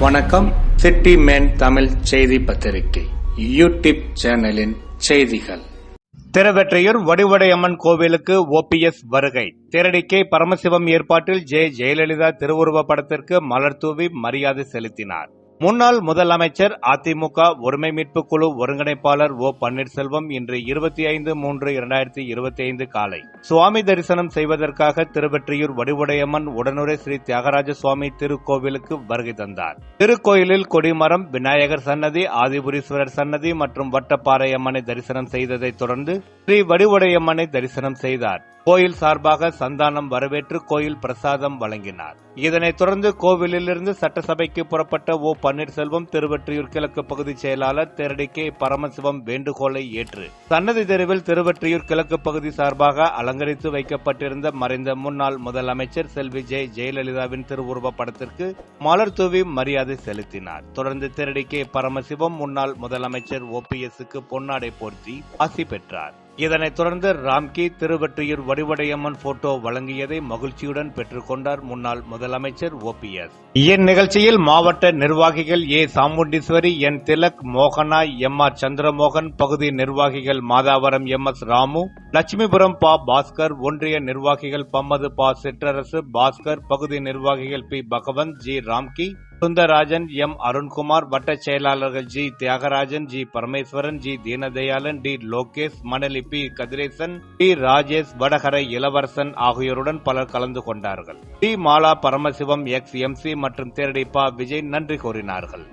வணக்கம். City man Tamil செய்தி பத்திரிகை யூடியூப் சேனலின் செய்திகள். திருவெற்றியூர் வடிவடையம்மன் கோவிலுக்கு ஓபிஎஸ் வருகை. திரடிக்கை பரமசிவம் ஏற்பாட்டில் ஜெ ஜெயலலிதா திருவுருவ படத்திற்கு மலர் தூவி மரியாதை செலுத்தினார். முன்னாள் முதலமைச்சர் அதிமுக ஒருமை மீட்பு குழு ஒருங்கிணைப்பாளர் ஓ பன்னீர்செல்வம் இன்று இருபத்தி ஐந்து மூன்று இரண்டாயிரத்தி இருபத்தி ஐந்து காலை சுவாமி தரிசனம் செய்வதற்காக திருவெற்றியூர் வடிவுடையம்மன் உடனுரை ஸ்ரீ தியாகராஜ சுவாமி திருக்கோவிலுக்கு வருகை தந்தார். திருக்கோயிலில் கொடிமரம் விநாயகர் சன்னதி ஆதிபுரீஸ்வரர் சன்னதி மற்றும் வட்டப்பாறை அம்மனை தரிசனம் செய்ததைத் தொடர்ந்து ஸ்ரீ வடிவுடையம்மனை தரிசனம் செய்தார். கோயில் சார்பாக சந்தானம் வரவேற்று கோயில் பிரசாதம் வழங்கினார். இதனைத் தொடர்ந்து கோவிலிலிருந்து சட்டசபைக்கு புறப்பட்ட ஓ பன்னீர்செல்வம் திருவெற்றியூர் கிழக்கு பகுதி செயலாளர் தேரடிக்கே பரமசிவம் வேண்டுகோளை ஏற்று சன்னதி தெருவில் திருவெற்றியூர் கிழக்கு பகுதி சார்பாக அலங்கரித்து வைக்கப்பட்டிருந்த மறைந்த முன்னாள் முதலமைச்சர் செல்வி ஜெய் ஜெயலலிதாவின் திருவுருவ படத்திற்கு மலர் தூவி மரியாதை செலுத்தினார். தொடர்ந்து தேரடிக்கே பரமசிவம் முன்னாள் முதலமைச்சர் ஓபிஎஸ்க்கு பொன்னாடை போர்த்தி ஆசி பெற்றார். இதனைத் தொடர்ந்து ராம்கி திருவெற்றியூர் வடிவடையம்மன் போட்டோ வழங்கியதை மகிழ்ச்சியுடன் பெற்றுக்கொண்டார் முன்னாள் முதலமைச்சர் ஓபிஎஸ் இந்நிகழ்ச்சியில் மாவட்ட நிர்வாகிகள் ஏ சாமுண்டீஸ்வரி என் திலக் மோகனா எம் ஆர் சந்திரமோகன் பகுதி நிர்வாகிகள் மாதாவரம் எம் எஸ் ராமு லட்சுமிபுரம் பா பாஸ்கர் ஒன்றிய நிர்வாகிகள் பம்மது பா சிற்றரசு பாஸ்கர் பகுதி நிர்வாகிகள் P Bhagavanth G Ramki Sundararajan M. Arunkumar வட்ட செயலாளர்கள் G. Thiyagarajan G. Parameswaran G. Deenadayalan T. Lokesh Manali P. Kathiresan T. Rajesh Vadakarai Ilavarasan ஆகியோருடன் பலர் கலந்து கொண்டார்கள். T. Mala Paramasivam ex. MC மற்றும் தேரடிப்பா விஜய் நன்றி கூறினார்கள்.